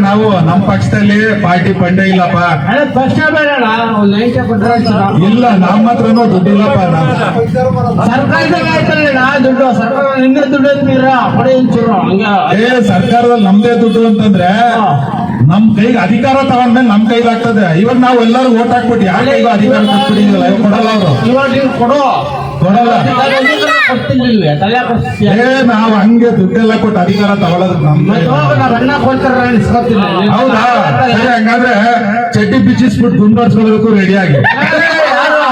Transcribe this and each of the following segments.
ನಾವು ನಮ್ಮ ಪಕ್ಷದಲ್ಲಿ ಪಾರ್ಟಿ ಪಂಡೆ ಇಲ್ಲಪ್ಪ. ಇಲ್ಲ ನಮ್ಮ ಹತ್ರನೂ ದುಡ್ಡಿಲ್ಲಪ್ಪ ಏ ಸರ್ಕಾರದಲ್ಲಿ ನಮ್ದೇ ದುಡ್ಡು ಅಂತಂದ್ರೆ ನಮ್ ಕೈಗೆ ಅಧಿಕಾರ ತಗೊಂಡ್ಮೇಲೆ ನಮ್ ಕೈಗೆ ಆಗ್ತದೆ. ಇವಾಗ ನಾವು ಎಲ್ಲರೂ ಓಟ್ ಹಾಕ್ಬಿಟ್ಟು ಯಾರ ಕೈಗೂ ಅಧಿಕಾರ ಕೊಡಲ್ಲ ಅವರು. ಇವಾಗ ನೀವು ಕೊಡು. ನಾವು ಹಂಗೆ ದುಡ್ಡೆಲ್ಲ ಕೊಟ್ಟು ಅಧಿಕಾರ ತಗೊಳ್ಳೋದು ಹೌದಾ? ಸರಿ ಹಂಗಾದ್ರೆ ಚಡ್ಡಿ ಬಿಚ್ಚಿಸ್ಬಿಟ್ಟು ಗುಂಡೋಡ್ಸ್ಕೊಳ್ಬೇಕು ರೆಡಿ ಆಗಿ. ಯಾರು?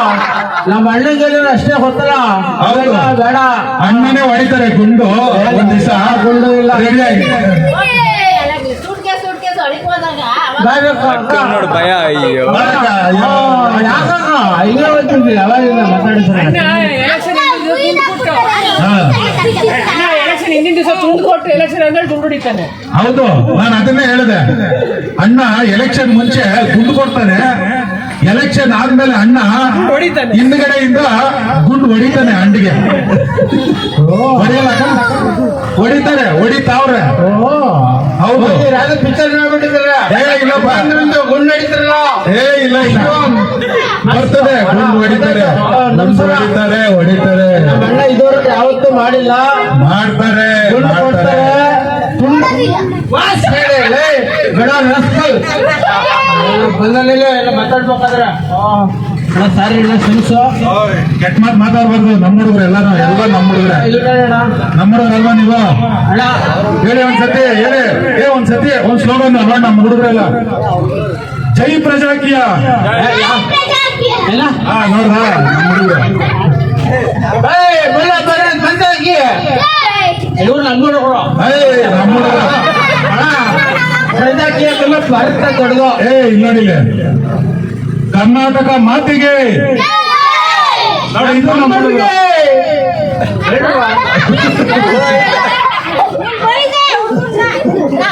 ನಮ್ಮ ಅಣ್ಣಗೆ ಅಷ್ಟೇ ಗೊತ್ತಲ್ಲ. ಹೌದು. ಬೇಡ. ಅಣ್ಣನೇ ಹೊಡಿತಾರೆ ಗುಂಡು. ಒಂದ್ ದಿವಸ ಗುಂಡು ಇಲ್ಲ. ರೆಡಿ ಆಗಿ. ನೋಡು ಭಯ ಅಯ್ಯೋ. ಯಾಕ ಹಿಂಗೆ ಹೋಗ್ತಿದ್ವಿ ಅವಾಗಿಂದ ಮಾತಾಡಿದ್ರೆ. ಎಲೆಕ್ಷನ್ ಹಿಂದಿನ ದಿವಸ ತುಂಡು ಕೊಟ್ಟು ಎಲೆಕ್ಷನ್ ಅಂದ್ರೆ ದುಡ್ಡು ಹೊಡಿತಾನೆ. ಹೌದು ನಾನು ಅದನ್ನೇ ಹೇಳಿದೆ. ಅಣ್ಣ ಎಲೆಕ್ಷನ್ ಮುಂಚೆ ಗುಂಡು ಕೊಡ್ತಾನೆ. ಎಲೆಕ್ಷನ್ ಆದ್ಮೇಲೆ ಅಣ್ಣ ಹೊಡಿತಾನೆ. ಹಿಂದ್ಗಡೆಯಿಂದ ಗುಂಡು ಹೊಡಿತಾನೆ ಅಂಡಿಗೆ ಹೊಡಿಯಲ್ಲ? ಹೊಡಿತಾರೆ ಹೊಡಿತಾವ್ರೆ. ಓ ಹೌದು ಪಿಕ್ಚರ್ ನೋಡ್ಬಿಟ್ಟಿದ್ರೆ ಏ ಇಲ್ಲಪ್ಪ. ಗುಂಡು ನಡೀತಾರಲ್ಲ ಏ ಇಲ್ಲ ಇಲ್ಲ. ಬರ್ತದೆ ಗುಂಡು ಹೊಡಿತಾರೆ ಗುಂಡು ಹೊಡಿತಾರೆ ಹೊಡಿತಾರೆ. ನಮ್ಮ ಅಣ್ಣ ಇದುವರೆಗೂ ಯಾವತ್ತೂ ಮಾಡಿಲ್ಲ. ಮಾಡ್ತಾರೆ ಮಾಡ್ತಾರೆ. ಬಂದಲ್ಲಿ ಮಾತಾಡ್ಬೇಕಾದ್ರೆ. ಸಾರಿ ಕೆಟ್ಟ ಮಾತು ಮಾತಾಡ್ಬಾರ್ದು. ನಮ್ಮ ಹುಡುಗರು ಎಲ್ಲ ಎಲ್ಲ ನಮ್ಮ ಹುಡುಗರೆ. ನಮ್ಮ ಹುಡುಗರು ಅಲ್ವಾ ನೀವು? ಅಣ್ಣ. ಹೇಳಿ ಒಂದ್ಸತಿ ಹೇಳಿ. ಏ ಒಂದ್ಸತಿ ಒಂದ್ ಸ್ಲೋಗನ್ ಅಲ್ವಾ ನಮ್ಮ ಹುಡುಗರೆಲ್ಲ? ಜೈ ಪ್ರಜಾಕೀಯ. ನೋಡ್ರ ಇವ್ರು ನಮ್ಮ ಏ ಭಾರತ ಇಲ್ಲಿ ನೋಡಿಲ್ಲ. ಕರ್ನಾಟಕ ಮಾತಿಗೆ. ನೋಡಿ ಇದು ನಮ್ಮ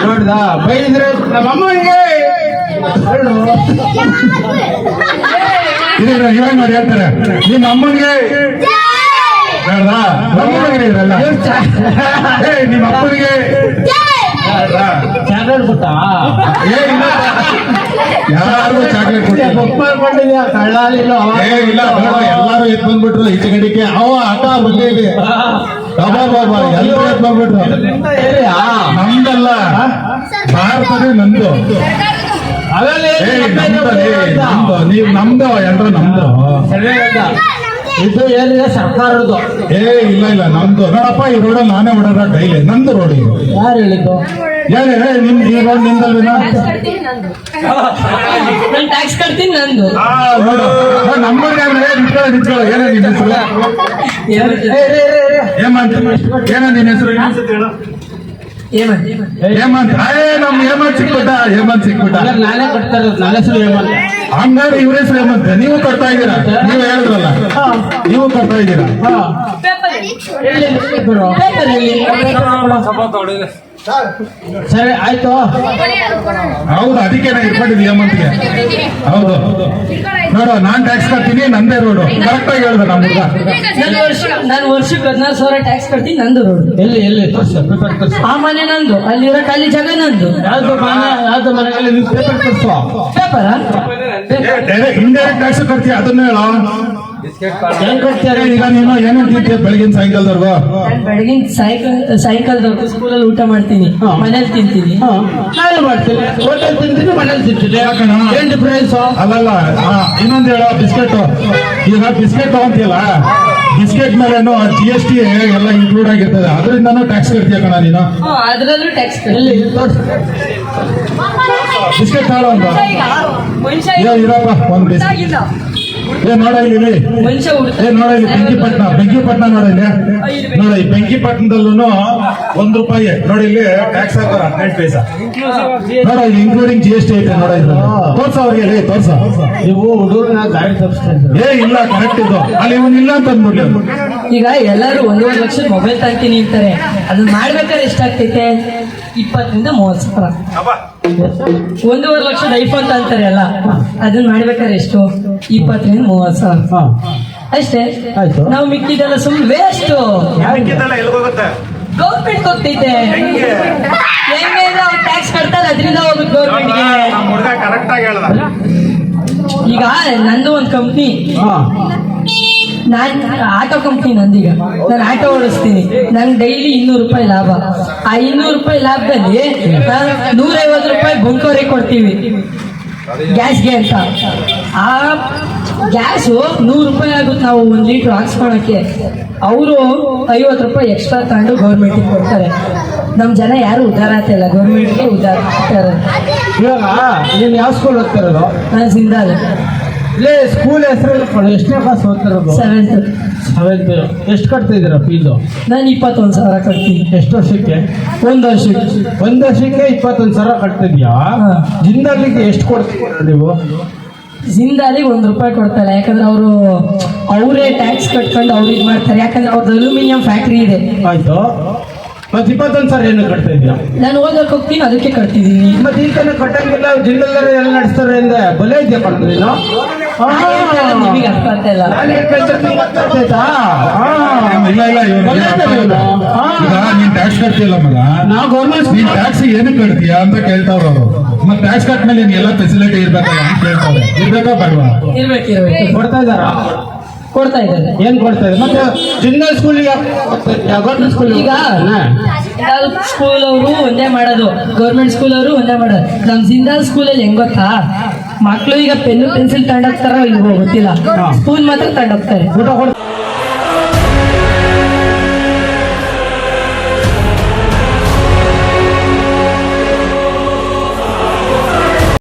ನೋಡ್ದ? ಬೈದ್ರೆ ನಮ್ಮ ಅಮ್ಮನಿಗೆ. ಇವಾಗ ನೋಡಿ ಹೇಳ್ತಾರೆ ನಿಮ್ಮ ಅಮ್ಮನಿಗೆ? ಇರಲ್ಲ ನಿಮ್ಮ ಅಪ್ಪನಿಗೆ? ಚಾಕ್ಲೇಟ್ ಕೊಟ್ಟಾ ಏ ಇಲ್ಲ. ಯಾರಿಗೂ ಚಾಕ್ಲೇಟ್ ಕೊಟ್ಟಿದ್ಯಾ ಕಳ್ಳಾಲಿಲ್ಲ ಏ ಇಲ್ಲ ಎಲ್ಲಾರು ಎತ್ ಬಂದ್ಬಿಟ್ರು ಈಚೆ ಕಡೆಗೆ. ಅವ ಆಟ ಬರಲಿ ಬಾಬಾ ಬಾಬಾ ಎಲ್ಲರೂ ಎತ್ ಬಂದ್ಬಿಟ್ರು. ನಮ್ದಲ್ಲ. ಭಾರತದೇ ನಂದು ನೀವು ನಮ್ದು ಎಲ್ರು ನಮ್ದು. ಇದು ಏನಿದೆ? ಸರ್ಕಾರದ್ದು. ಏ ಇಲ್ಲ ಇಲ್ಲ ನಮ್ದು ನೋಡಪ್ಪ ಈ ರೋಡ್ ನಾನೇ ಓಡಾಡ ಡೈಲಿ. ನಂದು ರೋಡ್ ಇದು. ಯಾರು ಹೇಳಿದ್ದು? ಯಾರು ಏ, ನಿಮ್ ಈ ರೋಡ್ ನಿಂದಲ್ವಿ ಟ್ಯಾಕ್ಸ್ ಕಟ್ತೀನಿ ನಂದು. ನಿಂತ್ಕೊಳ್ಳೋ ನಿಂತ್ಕೊಳ್ಳೋ. ಏನೇ ನಿನ್ನ ಹೆಸರು? ಏನ ನಿನ್ನ. ಹೇಮಂತ್. ಅಯ್ಯ ನಮ್ ಹೇಮಂತ್ ಸಿಕ್ಬಿಟ್ಟ ಹೇಮಂತ್ ಸಿಕ್ಬಿಟ್ಟ. ನಾನೇ ಕಟ್ತಾ ನಾನೇ ನನ್ನ ಹೆಸರು ಹೇಮಂತ್. ಹಂಗಾರೆ ಇವ್ರ ಹೆಸರು ಹೇಮಂತ್. ನೀವು ಕೊಡ್ತಾ ಇದ್ದೀರಾ? ನೀವು ಹೇಳಿದ್ರಲ್ಲ. ನೀವು ಕೊಡ್ತಾ ಇದ್ದೀರಾ? ಸರಿ. ಆಯ್ತು. ಹೌದು ಅದಕ್ಕೆ ನಾ ಇಟ್ಕೊಂಡಿದ್ದೀನಿ ಅಮ್ಮಂತಿಗೆ ಹೌದು. ನೋಡು ನಾನ್ ಟ್ಯಾಕ್ಸ್ ಕಟ್ತೀನಿ ನಂದೇ ರೋಡು ಕರೆಕ್ಟ್ ಆಗಿ ಹೇಳ್ದೆ ನಮ್ಮ ಹುಡುಗ ನಾನು ನಾನು ವರ್ಷಕ್ಕೆ ಹದಿನಾರು ಸಾವಿರ ಟ್ಯಾಕ್ಸ್ ಕಟ್ತೀನಿ ನಂದು ರೋಡ್ ಎಲ್ಲಿ ಎಲ್ಲಿ? ತೋರ್ಸು ಪೇಪರ್ ತೋರ್ಸು ಆ ಮನೆ ನಂದು ಅಲ್ಲಿರೋ ಖಾಲಿ ಜಾಗ ನಂದು. ಯಾವ್ದು ಮನೆ ಯಾವ್ದು ಮನೆಯಲ್ಲಿ ನೀವು ಪೇಪರ್ ತೋರ್ಸು ಪೇಪರ್ ಇಂಡೈರೆಕ್ಟ್ ಟ್ಯಾಕ್ಸ್ ಕಟ್ತೀಯ? ಅದನ್ನ ಹೇಳೋ. ಬೆಳಗಿನ ಸಾಯಂಕಾಲದವರೆಗೂ? ಬೆಳಗಿನ ಸಾಯಂಕಾಲ ಸಾಯಂಕಾಲದವರೆಗೂ ಸ್ಕೂಲಲ್ಲಿ ಊಟ ಮಾಡ್ತೀನಿ. ಮನೇಲಿ ತಿಂತೀನಿ. ಹಾ, ನಾನು ಮಾಡ್ತೀನಿ. ಹೋಟೆಲ್ ತಿಂತೀನಿ ಮನೇಲಿ ತಿಂತೀನಿ. ಏನು ಡಿಫ್ರೆನ್ಸ್ ಅಲ್ಲಲ್ಲ ಆ, ಇನ್ನೊಂದು ಹೇಳೋ ಬಿಸ್ಕೆಟ್. ಈಗ ಬಿಸ್ಕೆಟ್ ತಗೊಂತಿಲ್ಲ ಬಿಸ್ಕೆಟ್ ಮೇಲೇನು ಜಿ ಎಸ್ ಟಿ ಎಲ್ಲ ಇನ್ಕ್ಲೂಡ್ ಆಗಿರ್ತದೆ. ಅದರಿಂದನೂ ಟ್ಯಾಕ್ಸ್ ಕಟ್ತೀಯ ಕಣ ನೀನು ಅದರಲ್ಲೂ ಟ್ಯಾಕ್ಸ್ ಬಿಸ್ಕೆಟ್ ತಗೊಳ್ಳೋ ಇರಪ್ಪ ಒಂದ್ ಬಿಸ್ಕೆಟ್. ಏ ನೋಡ ಇಲ್ಲಿ ಏ ನೋಡ ಇಲ್ಲಿ ಬೆಂಕಿಪಟ್ಟಣ ಬೆಂಕಿಪಟ್ಟಣ ನೋಡ ಇಲ್ಲಿ. ನೋಡ ಈ ಬೆಂಕಿಪಟ್ಟಣದಲ್ಲೂ ಒಂದ್ ರೂಪಾಯಿ. ನೋಡಿ ಇಲ್ಲಿ ಟ್ಯಾಕ್ಸ್ ಹಾಕೋರ ಹದಿನೆಂಟು ಪೈಸ. ನೋಡ ಇಲ್ಲಿ ಇನ್ಕ್ಲೂಡಿಂಗ್ ಜಿ ಎಸ್ ಟಿ ಐತೆ ನೋಡ ಇದು. ತೋರ್ಸ ಅವ್ರಿಗೆ ತೋರ್ಸ. ನೀವು ಹುಡುಗರನ್ನ ಗಾಡಿ ತಪ್ಪಿಸ್ತಾ ಏ ಇಲ್ಲ ಕರೆಕ್ಟ್ ಇದು. ಅಲ್ಲಿ ಇವನ್ ಇಲ್ಲ ಅಂತ ಅಂದ್ಬಿಡ್ಲಿ ಈಗ ಎಲ್ಲರೂ ಒಂದೂವರೆ ಲಕ್ಷ ಮೊಬೈಲ್ ತಾಕಿನಿ ಅಂತಾರೆ. ಅದನ್ನ ಮಾಡ್ಬೇಕಾದ್ರೆ ಎಷ್ಟಾಗ್ತೈತೆ? ಇಪ್ಪತ್ತರಿಂದ ಮೂವತ್ತು ಸಾವಿರ. ಒಂದೂವರೆ ಲಕ್ಷದ ಐಫೋನ್ ಅಂತಾರೆ ಅಲ್ಲ ಅದನ್ನ ಮಾಡ್ಬೇಕಾದ್ರೆ ಎಷ್ಟು? ಇಪ್ಪತ್ತರಿಂದ ಮೂವತ್ತು ಸಾವಿರ. ಹಾ. ಅಷ್ಟೇ. ಆಯ್ತು. ನಾವು ಮಿಕ್ಕಿದೆಲ್ಲ ಸುಮ್ ವೇಸ್ಟ್ ಗೌರ್ಮೆಂಟ್ ಗೊತ್ತೈತೆ ಹೆಂಗೆ? ಅವ್ರು ಟ್ಯಾಕ್ಸ್ ಕಟ್ತಾರೆ ಅದರಿಂದ ಹೋಗುತ್ತೆ ಗೌರ್ಮೆಂಟ್ಗೆ ಈಗ ನಂದು ಒಂದು ಕಂಪ್ನಿ ಹಾ. ನಾನ್ ಆಟೋ ಕಂಪ್ನಿ ನಂದೀಗ. ನಾನು ಆಟೋ ಓಡಿಸ್ತೀನಿ. ನಂಗೆ ಡೈಲಿ ಇನ್ನೂರು ರೂಪಾಯಿ ಲಾಭ. ಆ ಇನ್ನೂರು ರೂಪಾಯಿ ಲಾಭದಲ್ಲಿ ನೂರೈವತ್ತು ರೂಪಾಯಿ ಬಂಕೋರಿ ಕೊಡ್ತೀವಿ. ಗ್ಯಾಸ್ಗೆ ಅಂತ. ಆ ಗ್ಯಾಸು ನೂರು ರೂಪಾಯಿ ಆಗುತ್ತೆ ನಾವು ಒಂದು ಲೀಟ್ರ್ ಹಾಕ್ಸ್ಕೊಳಕ್ಕೆ. ಅವರು ಐವತ್ತು ರೂಪಾಯಿ ಎಕ್ಸ್ಟ್ರಾ ತಗೊಂಡು ಗೌರ್ಮೆಂಟಿಗೆ ಕೊಡ್ತಾರೆ. ನಮ್ಮ ಜನ ಯಾರು ಉದ್ದಾರ ಆಗ್ತಿಲ್ಲ ಗೌರ್ಮೆಂಟ್ಗೆ ಆಗ್ತಾರೆ ಇವಾಗ ನೀವು ಯಾವ ಸ್ಕೂಲ್ ಹೋಗ್ತಾರೋ ನಾನು ಸಿಂಧಾಲ್ ಇಲ್ಲೇ ಸ್ಕೂಲ್ ಹೆಸರು ಎಷ್ಟನೇ ಕ್ಲಾಸ್ ಓದ್ತಿರೋದು? ಸೆವೆಂತ್ ಸೆವೆಂತ್ ಎಷ್ಟು ಕಟ್ತಾ ಇದ್ದೀರಾ ಫೀಸು ನಾನು ಇಪ್ಪತ್ತೊಂದು ಸಾವಿರ ಕಟ್ತೀನಿ. ಎಷ್ಟು ವರ್ಷಕ್ಕೆ? ಒಂದು ವರ್ಷಕ್ಕೆ. ಒಂದು ವರ್ಷಕ್ಕೆ ಇಪ್ಪತ್ತೊಂದು ಸಾವಿರ ಕಟ್ತಿದ್ಯಾ. ಜಿಂದಾಲಿಗೆ ಎಷ್ಟು ಕೊಡ್ತೀವಿ ನೀವು? ಜಿಂದಾಲಿಗೆ ಒಂದು ರೂಪಾಯಿ ಕೊಡ್ತಾರೆ ಯಾಕಂದ್ರೆ ಅವರು ಅವರೇ ಟ್ಯಾಕ್ಸ್ ಕಟ್ಕೊಂಡು ಅವ್ರು ಇದು ಮಾಡ್ತಾರೆ ಯಾಕಂದ್ರೆ ಅವ್ರದ್ದು ಅಲ್ಯೂಮಿನಿಯಂ ಫ್ಯಾಕ್ಟ್ರಿ ಇದೆ. ಆಯ್ತು. ಮತ್ತೆ ಇಪ್ಪತ್ತೊಂದು ಸಾವಿರ ಏನು ಕಟ್ತಾ ಇದ್ದೀರಾ? ನಾನು ಓದಕ್ಕೆ ಹೋಗ್ತೀನಿ ಅದಕ್ಕೆ ಕಟ್ತಿದ್ದೀನಿ. ಮತ್ತೆ ಈ ಕಡೆ ಕಟ್ಟಂಗಿಲ್ಲ ಜಿಲ್ಲೆಲ್ಲರೂ ಎಲ್ಲ ನಡೆಸ್ತಾರೆ ಅಂದ್ರೆ ಬಲೆ ಇದೆಯಾ ಕಟ್ತ ನೀನು? ನಿಮಗೆ ಅರ್ಥ ಆಗ್ತಾ ಇಲ್ಲ. ನಾನು ಏನ್ ಕೇಳ್ತಿರ್ತೀನಿ ನಿಮ್ಗೆ ಅರ್ಥ ಆಗ್ತೈತಾ? ಹಾ. ಇಲ್ಲ ಇಲ್ಲ ಬಲೆ ಅರ್ಥ ಇದೆ ಇಲ್ಲ. ಹಾ. ಈಗ ನೀನ್ ಟ್ಯಾಕ್ಸ್ ಕಟ್ತಿಲ್ಲ ಮಗ? ನಾವು ಗೌರ್ಮೆಂಟ್ ನೀನ್ ಟ್ಯಾಕ್ಸ್ ಏನಕ್ಕೆ ಕಟ್ತೀಯಾ ಅಂತ ಕೇಳ್ತಾವ್ರ ಅವರು. ಮತ್ತೆ ಟ್ಯಾಕ್ಸ್ ಕಟ್ಮೇಲೆ ಮೇಲೆ ಎಲ್ಲ ಫೆಸಿಲಿಟಿ ಇರ್ಬೇಕಲ್ಲ ಅಂತ ಕೇಳ್ತಾರೆ ಇರ್ಬೇಕಾ ಬೇಡವಾ? ಇರ್ಬೇಕು ಇರ್ಬೇಕು. ಕೊಡ್ತಾ ಇದಾರಾ ಕೊಡ್ತಾ ಇದ್ದಾರೆ. ಏನ್ ಕೊಡ್ತಾ ಇದ್ದಾರೆ? ಮತ್ತೆ ಜಿಂದಲ್ ಸ್ಕೂಲ್ ಗೌರ್ಮೆಂಟ್ ಸ್ಕೂಲ್ ಈಗ ಸ್ಕೂಲ್ ಅವರು ಒಂದೇ ಮಾಡೋದು. ಗೌರ್ಮೆಂಟ್ ಸ್ಕೂಲ್ ಅವರು ಒಂದೇ ಮಾಡೋದು. ನಮ್ ಜಿಂದಾಲ್ ಸ್ಕೂಲಲ್ಲಿ ಹೆಂಗ್ ಗೊತ್ತಾ? ಮಕ್ಳು ಈಗ ಪೆನ್ನು ಪೆನ್ಸಿಲ್ ತಗೊಂಡೋಗ್ತಾರೋ ಇಲ್ವೋ ಗೊತ್ತಿಲ್ಲ. ಸ್ಕೂಲ್ ಮಾತ್ರ ತಗೊಂಡೋಗ್ತಾರೆ. ಊಟ